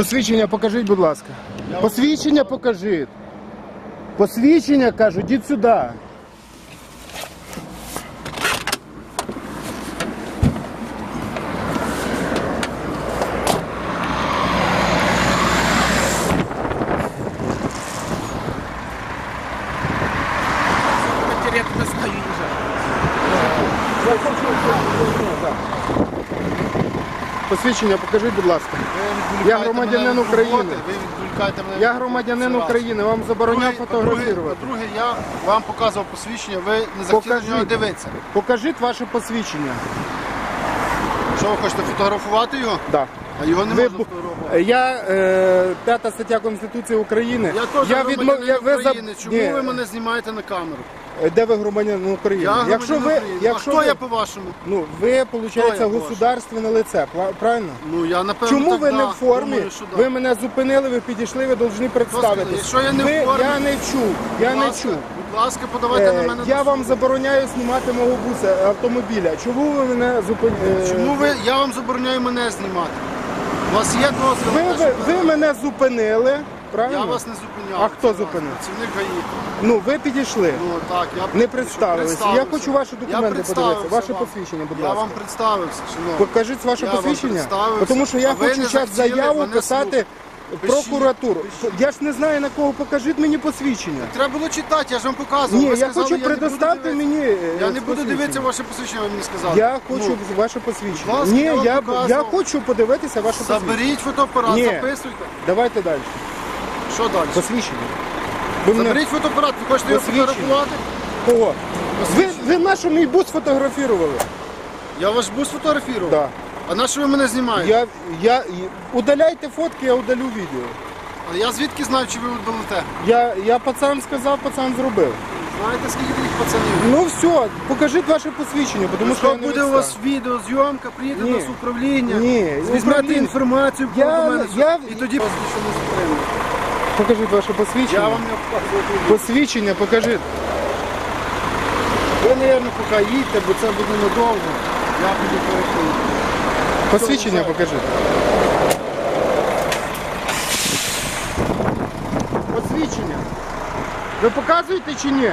Посвідчення покажіть, будь ласка. Посвідчення покажіть. Посвідчення кажу, йдіть сюди. Посвідчення покажіть, будь ласка. Я громадянин України. Я громадянин. України, вам забороняв фотографувати. По-друге, я вам показував посвідчення, ви не захотіли нього дивитися. Покажіть ваше посвідчення. Що ви хочете фотографувати його? Да. А його не Ви можна фотографувати. Я е, п'ята стаття Конституції України. Я теж я громадянин відмов- я- України. Чому Ні. ви мене знімаєте на камеру? Е, Де ви громадянин України? Я якщо громадянин ви, України. якщо а хто ви, я по-вашому? ну ви виходить я государственне лице, пла- правильно? Ну я напевно Чому так, ви да. не в формі? Думаю, що да. Ви мене зупинили, ви підійшли, ви повинні представитись. якщо я не в ви, формі, я не чув, я Будь не ласка, чув. Будь ласка, подавайте Е, на мене. я до вам суду. забороняю знімати мого буса автомобіля. Чому ви мене зупинили? Чому ви? Я вам забороняю мене знімати. У вас є дозвіл? Ви, на те, ви, щоб- ви мене зупинили, правильно? Я вас не зупиняв. А хто зупинив? Працівник ГАІ. Ну, ви підійшли. Ну так, я Не представилися. Я хочу ваші документи подивитися. Ваше посвідчення, будь Я ласка. вам представився, шановний. Покажіть ваше Я вам посвідчення, представився. тому що я А ви хочу не зараз захотіли заяву мене писати Пишіть, прокуратуру. Я ж не знаю на кого покажіть мені посвідчення. Треба було читати, я ж вам показував. Ні, Ви я сказали, хочу не буду предоставте дивитися. мені. е, Я не буду посвідчення. дивитися ваше посвідчення, ви мені сказали. Я хочу Ну, ваше посвідчення. будь ласка, Ні, я вам я, я показував. хочу подивитися ваше посвідчення. Заберіть фотоапарат, Ні. записуйте. Давайте далі. Що далі? Посвідчення. Ви мене Заберіть фотоапарат, ви хочете його Посвідчення. фотографувати? кого? Ви, ви на що мій бус фотографували? Я ваш бус фотографував? Да. А на що ви мене знімаєте? Я, я, і- удаляйте фотки, я удалю відео. А я звідки знаю, чи ви удалите? Я, я пацан сказав, пацан зробив. Знаєте, скільки таких пацанів? Ну все, покажіть ваше посвідчення, тому що я не буде у вас відстав. відеозйомка, приїдете Ні. до управління, Ні, візьмете управління. інформацію про Я- я- і тоді вас більше не зупинимо. Покажіть ваше посвідчення. Я вам не вказую. Посвідчення покажіть. Ви, мабуть, поки їдьте, бо це буде недовго. Я буду переходити. Посвідчення покажіть. Посвідчення. Ви показуєте чи ні?